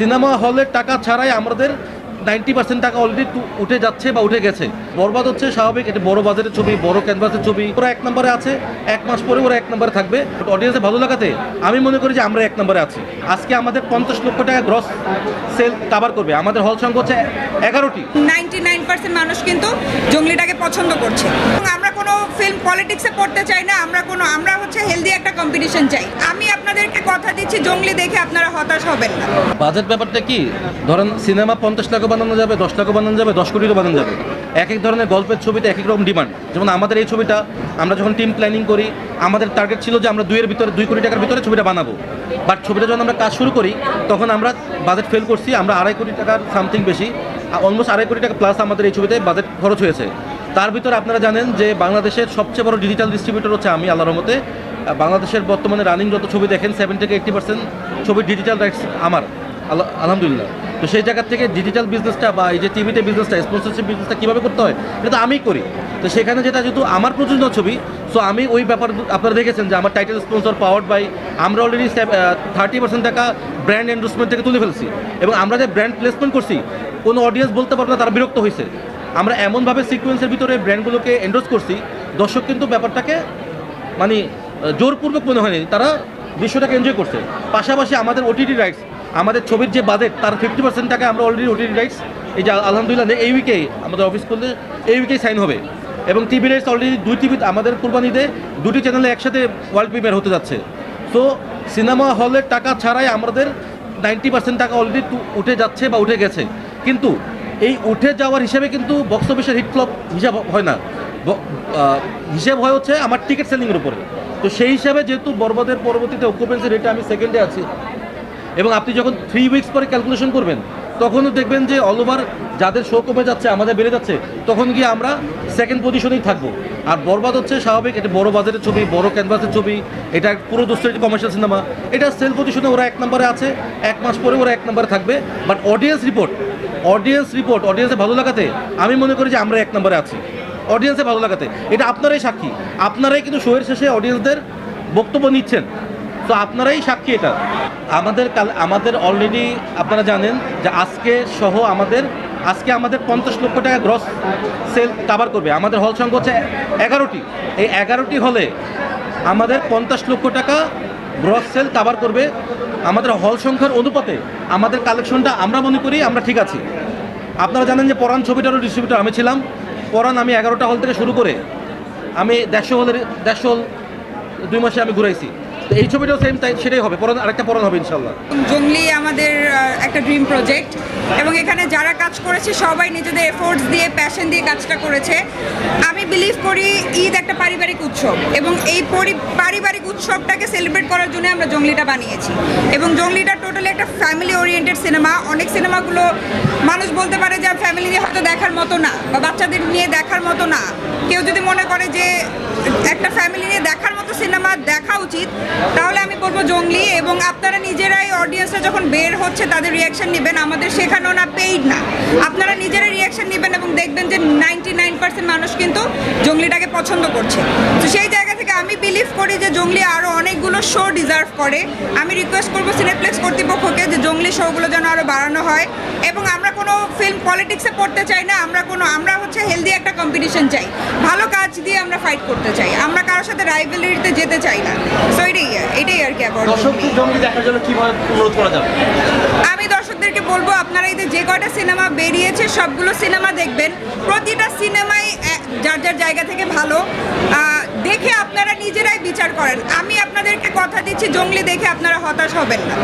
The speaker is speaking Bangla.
সিনেমা হলের টাকা ছাড়াই আমাদের নাইনটি পার্সেন্ট টাকা অলরেডি উঠে যাচ্ছে বা উঠে গেছে। বরবাদ হচ্ছে স্বাভাবিক, এটা বড় বাজারের ছবি, বড় ক্যানভাসের ছবি। ওরা এক নম্বরে আছে, এক মাস পরে ওরা এক নম্বরে থাকবে। অডিয়েন্সে ভালো লাগাতে আমি মনে করি যে আমরা এক নম্বরে আছি। আজকে আমাদের পঞ্চাশ লক্ষ টাকা গ্রস সেল কাভার করবে। আমাদের হল সংখ্যা হচ্ছে এগারোটি। নাইনটি নাইন পার্সেন্ট মানুষ কিন্তু জঙ্গলিটাকে পছন্দ করছে। আমরা কোনো ফিল্ম পলিটিক্সে পড়তে চাই না, আমরা কোনো আমরা হচ্ছে হেলদি একটা কম্পিটিশন চাই। আমি আপনাদেরকে কথা দিচ্ছি, জঙ্গলি দেখে আপনারা হতাশ হবেন না। বাজেট ব্যাপারটা কি? ধরেন সিনেমা পঞ্চাশ লাখও বানানো যাবে, দশ লাখও বানানো যাবে, দশ কোটিরও বানানো যাবে। এক এক ধরনের গল্পের ছবিতে এক এক রকম ডিমান্ড যেমন আমাদের এই ছবিটা, আমরা যখন টিম প্ল্যানিং করি, আমাদের টার্গেট ছিল যে আমরা দুইয়ের ভিতরে, দুই কোটি টাকার ভিতরে ছবিটা বানাবো। বাট ছবিটা যখন আমরা কাজ শুরু করি, তখন আমরা বাজেট ফেল করছি, আমরা আড়াই কোটি টাকার সামথিং বেশি অলমোস্ট আড়াই কোটি টাকা প্লাস আমাদের এই ছবিতে বাজেট খরচ হয়েছে। তার ভিতরে আপনারা জানেন যে বাংলাদেশের সবচেয়ে বড় ডিজিটাল ডিস্ট্রিবিউটর হচ্ছে আমি, আল্লাহর মতে বাংলাদেশের বর্তমানে রানিং যত ছবি দেখেন সেভেন থেকে এইট্টি পার্সেন্ট ছবির ডিজিটাল রাইটস আমার আলহামদুলিল্লাহ। তো সেই জায়গা থেকে ডিজিটাল বিজনেসটা বা এই যে টিভিতে বিজনেসটা স্পন্সরশিপ বিজনেসটা কীভাবে করতে হয়, এটা তো আমিই করি। তো সেখানে যেটা যেহেতু আমার প্রযোজনা ছবি সো আমি ওই ব্যাপার আপনারা দেখেছেন যে আমার টাইটেল স্পন্সর পাওয়ার্ড বাই আমরা অলরেডি থার্টি পার্সেন্ট টাকা ব্র্যান্ড এন্ডোসমেন্ট থেকে তুলে ফেলছি। এবং আমরা যে ব্র্যান্ড প্লেসমেন্ট করছি, কোনো অডিয়েন্স বলতে পারবে না তারা বিরক্ত হয়েছে আমরা এমনভাবে সিকোয়েন্সের ভিতরে ব্র্যান্ডগুলোকে এন্ডোজ করছি, দর্শক কিন্তু ব্যাপারটাকে মানে জোরপূর্বক মনে হয়নি, তারা দৃশ্যটাকে এনজয় করছে। পাশাপাশি আমাদের ওটিটি রাইটস আমাদের ছবির যে বাজেট তার ফিফটি পার্সেন্ট টাকা আমরা অলরেডি ওটিটি রাইটস এই যে আলহামদুলিল্লাহ এই উইকে আমাদের অফিস করলে এই উইকেই সাইন হবে। এবং টিভি রাইটস অলরেডি দুই টিভি আমাদের কোরবানিতে দুটি চ্যানেলে একসাথে ওয়ার্ল্ড প্রিমিয়ার হতে যাচ্ছে। সো সিনেমা হলের টাকা ছাড়াই আমাদের নাইনটি পার্সেন্ট টাকা অলরেডি উঠে যাচ্ছে বা উঠে গেছে। কিন্তু এই উঠে যাওয়ার হিসেবে কিন্তু বক্স অফিসের হিট ফ্লপ হিসাব হয় না। হিসেব হয় হচ্ছে আমার টিকিট সেলিংয়ের উপরে। তো সেই হিসাবে যেহেতু বরবাদের পরবর্তীতে অকুপেন্সি রেটে আমি সেকেন্ডে আছি, এবং আপনি যখন থ্রি উইকস পরে ক্যালকুলেশন করবেন, তখনও দেখবেন যে অল ওভার যাদের শো কমে যাচ্ছে, আমাদের বেড়ে যাচ্ছে, তখন গিয়ে আমরা সেকেন্ড পজিশনেই থাকব। আর বরবাদ হচ্ছে স্বাভাবিক, এটা বড় বাজারের ছবি, বড় ক্যানভাসের ছবি, এটা পুরো দোস্তের কমার্শিয়াল সিনেমা এটা সেল পজিশনে ওরা এক নম্বরে আছে, এক মাস পরে ওরা এক নম্বরে থাকবে but audience report audience report অডিয়েন্সে ভালো লাগাতে, আমি মনে করি যে আমরা এক নম্বরে আছি। অডিয়েন্সে ভালো লাগাতে। এটা আপনারাই সাক্ষী। আপনারাই কিন্তু শোয়ের শেষে অডিয়েন্সদের বক্তব্য নিচ্ছেন। তো আপনারাই সাক্ষী এটা। আমাদের কাল, আমাদের অলরেডি আপনারা জানেন যে আজকে সহ আমাদের, আজকে আমাদের পঞ্চাশ লক্ষ টাকা গ্রস সেল কাভার করবে। আমাদের হল সংখ্যা হচ্ছে এগারোটি। এই এগারোটি হলে আমাদের পঞ্চাশ লক্ষ টাকা গ্রস সেল কাভার করবে। আমাদের হল সংখ্যার অনুপাতে আমাদের কালেকশনটা আমরা মনে করি আমরা ঠিক আছি। আপনারা জানেন যে পরাণ ছবিটারও ডিস্ট্রিবিউটর আমি ছিলাম। পরাণ আমি এগারোটা হল থেকে শুরু করে আমি দেড়শো হলের দেড়শো হল দুই মাসে আমি ঘুরাইছি। এই ছবিটাও সেম তাই, সেটাই হবে পরাণ আরেকটা পরাণ হবে ইনশাল্লাহ জঙ্গলি আমাদের একটা ড্রিম প্রজেক্ট এবং এখানে যারা কাজ করেছে, সবাই নিজেদের এফোর্টস দিয়ে প্যাশন দিয়ে কাজটা করেছে। আমি বিলিভ করি, ঈদ একটা পারিবারিক উৎসব। এবং এই পরি- পারিবারিক উৎসবটাকে সেলিব্রেট করার জন্য আমরা জঙ্গলিটা বানিয়েছি। এবং জঙ্গলিটা টোটালি একটা ফ্যামিলি ওরিয়েন্টেড সিনেমা অনেক সিনেমাগুলো মানুষ বলতে পারে যে ফ্যামিলি হয়তো দেখার মতো না বা বাচ্চাদের নিয়ে দেখার মতো না। কেউ যদি মনে করে যে একটা ফ্যামিলি নিয়ে দেখার মতো সিনেমা দেখা উচিত, তাহলে আমি বলব জঙ্গলি এবং আপনারা নিজেরাই অডিয়েন্সরা যখন বের হচ্ছে, তাদের রিয়াকশন নেবেন। আমাদের শেখানো না পেইড না। আপনারা নিজেরাই রিয়াকশন নেবেন এবং দেখবেন যে নাইনটি মানুষ কিন্তু জঙ্গলিটাকে পছন্দ করছে। তো সেই আমি বিলিভ করি যে জঙ্গলি আরও অনেকগুলো শো ডিজার্ভ করে। আমি রিকোয়েস্ট করব সিনেপ্লেক্স কর্তৃপক্ষকে যে জঙ্গলি শোগুলো যেন আরও বাড়ানো হয়। এবং আমরা কোনো ফিল্ম পলিটিক্সে পড়তে চাই না আমরা কোনো আমরা হচ্ছে হেলদি একটা কম্পিটিশন চাই। ভালো কাজ দিয়ে আমরা ফাইট করতে চাই। আমরা কারোর সাথে রাইভেলারিতে যেতে চাই না। সো এটাই এটাই আর কি অ্যাবাউট দেখার জন্য অনুরোধ করা যাবে? আমি দর্শকদেরকে বলব আপনারা এই যে কয়টা সিনেমা বেরিয়েছে সবগুলো সিনেমা দেখবেন। প্রতিটা সিনেমাই যার যার জায়গা থেকে ভালো। দেখে আপনারা নিজেরাই বিচার করেন। আমি আপনাদেরকে কথা দিচ্ছি, জঙ্গলি দেখে আপনারা হতাশ হবেন না।